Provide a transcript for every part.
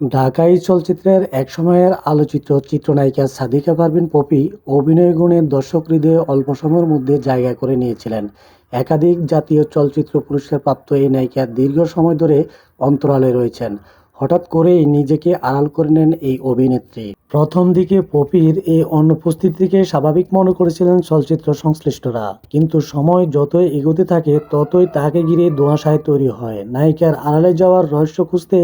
ঢাকাই চলচ্চিত্রের এক সময়ের আলোচিত চিত্রনায়িকা সাদিকা পারভিন পপি অভিনয় গুণে দর্শক হৃদয়ে অল্প সময়ের মধ্যে জায়গা করে নিয়েছিলেন। একাধিক জাতীয় চলচ্চিত্র পুরস্কার প্রাপ্ত এই নায়িকা দীর্ঘ সময় ধরে অন্তরালে রয়েছেন। হঠাৎ করেই নিজেকে আড়াল করে নেন এই অভিনেত্রী। প্রথম দিকে পপির এই অনুপস্থিতিকে স্বাভাবিক মনে করেছিলেন চলচ্চিত্র সংশ্লিষ্টরা। কিন্তু সময় যতই এগোতে থাকে, ততই তাকে ঘিরে ধোঁয়াশায় তৈরি হয়। নায়িকার আড়ালে যাওয়ার রহস্য খুঁজতে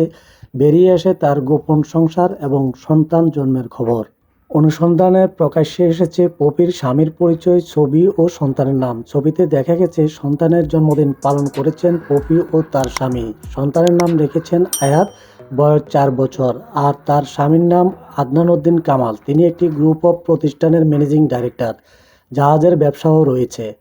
বেরিয়ে আসে তার গোপন সংসার এবং সন্তান জন্মের খবর। অনুসন্ধানে প্রকাশ্যে এসেছে পপির স্বামীর পরিচয়, ছবি ও সন্তানের নাম। ছবিতে দেখা গেছে, সন্তানের জন্মদিন পালন করেছেন পপি ও তার স্বামী। সন্তানের নাম রেখেছেন আয়াত, বয়স চার বছর। আর তার স্বামীর নাম আদনান উদ্দিন কামাল। তিনি একটি গ্রুপ অফ প্রতিষ্ঠানের ম্যানেজিং ডাইরেক্টর। জাহাজের ব্যবসাও রয়েছে।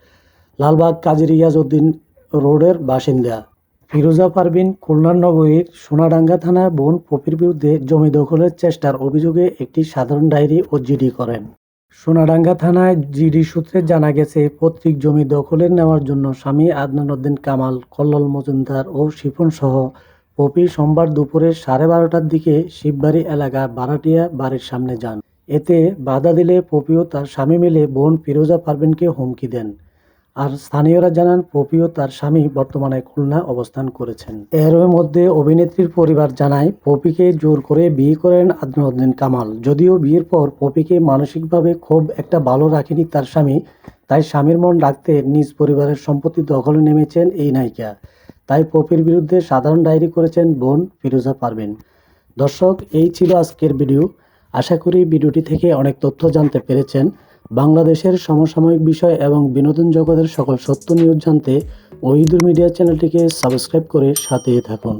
লালবাগ কাজী রিয়াজ উদ্দিন রোডের বাসিন্দা। ফিরোজা পারভিন খুলনার নগরীর সোনাডাঙ্গা থানায় বোন পপির বিরুদ্ধে জমি দখলের চেষ্টার অভিযোগে একটি সাধারণ ডায়েরি ও জিডি করেন। সোনাডাঙ্গা থানায় জিডি সূত্রে জানা গেছে, পৈতৃক জমি দখলে নেওয়ার জন্য স্বামী আদনান উদ্দিন কামাল, কল্লোল মজুমদার ও শিপন সহ পপি সোমবার দুপুরে সাড়ে বারোটার দিকে শিববাড়ি এলাকা বারাটিয়া বাড়ির সামনে যান। এতে বাধা দিলে পপি ও তার স্বামী মিলে বোন ফিরোজা পারভিনকে হুমকি দেন। আর স্থানীয়রা জানান, পপি ও তার স্বামী বর্তমানে খুলনা অবস্থান করেছেন। এর মধ্যে অভিনেত্রীর পরিবার জানায়, পপিকে জোর করে বিয়ে করেন আদনাউদ্দিন কামাল। যদিও বিয়ের পর পপিকে মানসিকভাবে খুব একটা ভালো রাখেনি তার স্বামী, তাই স্বামীর মন রাখতে নিজ পরিবারের সম্পত্তি দখলে নেমেছেন এই নায়িকা। তাই পপির বিরুদ্ধে সাধারণ ডায়েরি করেছেন বোন ফিরোজা পারবেন দর্শক, এই ছিল আজকের ভিডিও। আশা করি ভিডিওটি থেকে অনেক তথ্য জানতে পেরেছেন। বাংলাদেশের সমসাময়িক বিষয় এবং বিনোদন জগতের সকল সত্য নিউজ জানতে ওহিদুর মিডিয়া চ্যানেলটিকে সাবস্ক্রাইব করে সাথে থাকুন